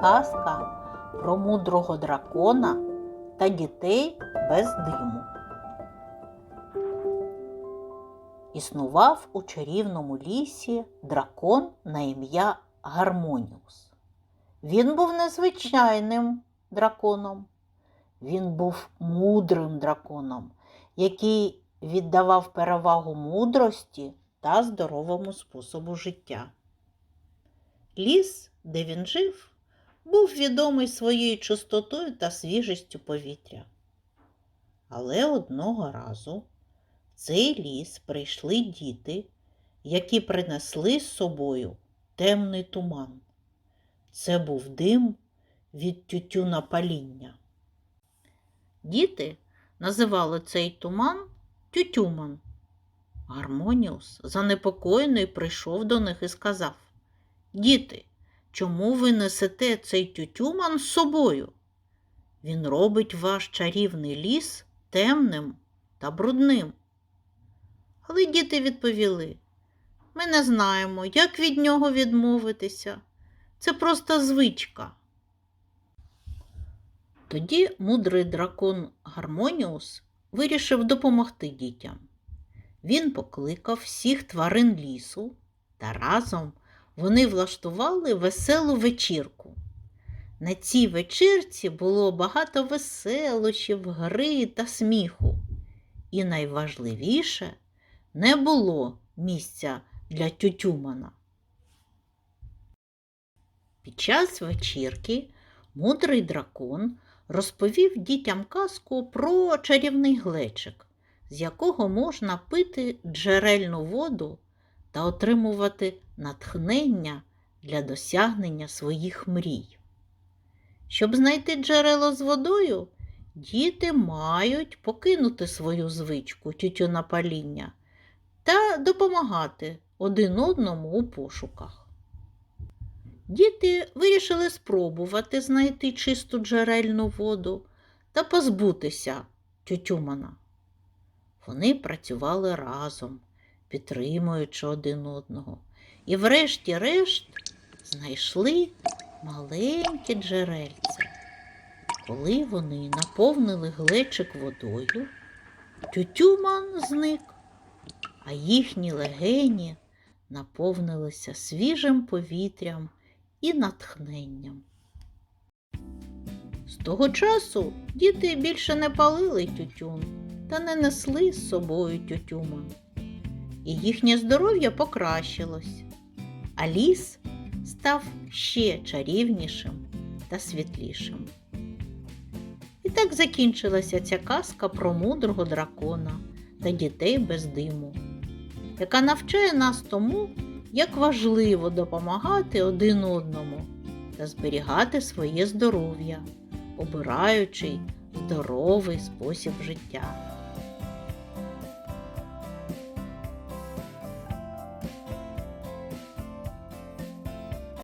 казка про мудрого дракона та дітей без диму. Існував у чарівному лісі дракон на ім'я Гармоніус. Він був незвичайним драконом. Він був мудрим драконом, який віддавав перевагу мудрості та здоровому способу життя. Ліс, де він жив, був відомий своєю чистотою та свіжістю повітря. Але одного разу в цей ліс прийшли діти, які принесли з собою темний туман. Це був дим від тютюна паління. Діти називали цей туман тютюман. Гармоніус занепокоєний прийшов до них і сказав Діти, чому ви несете цей тютюман з собою? Він робить ваш чарівний ліс темним та брудним. Але діти відповіли ми не знаємо, як від нього відмовитися. Це просто звичка. Тоді мудрий дракон Гармоніус вирішив допомогти дітям. Він покликав всіх тварин лісу та разом вони влаштували веселу вечірку. На цій вечірці було багато веселощів, гри та сміху. І найважливіше не було місця для тютюмана. Під час вечірки мудрий дракон розповів дітям казку про чарівний глечик, з якого можна пити джерельну воду та отримувати натхнення для досягнення своїх мрій. Щоб знайти джерело з водою, діти мають покинути свою звичку тютюнопаління та допомагати один одному у пошуках. Діти вирішили спробувати знайти чисту джерельну воду та позбутися тютюмана. Вони працювали разом, підтримуючи один одного, і врешті-решт знайшли маленьке джерельце. Коли вони наповнили глечик водою, тютюман зник, а їхні легені наповнилися свіжим повітрям і натхненням. З того часу діти більше не палили тютюн та не несли з собою тютюман. І їхнє здоров'я покращилось, а ліс став ще чарівнішим та світлішим. І так закінчилася ця казка про мудрого дракона та дітей без диму, яка навчає нас тому, як важливо допомагати один одному та зберігати своє здоров'я, обираючи здоровий спосіб життя.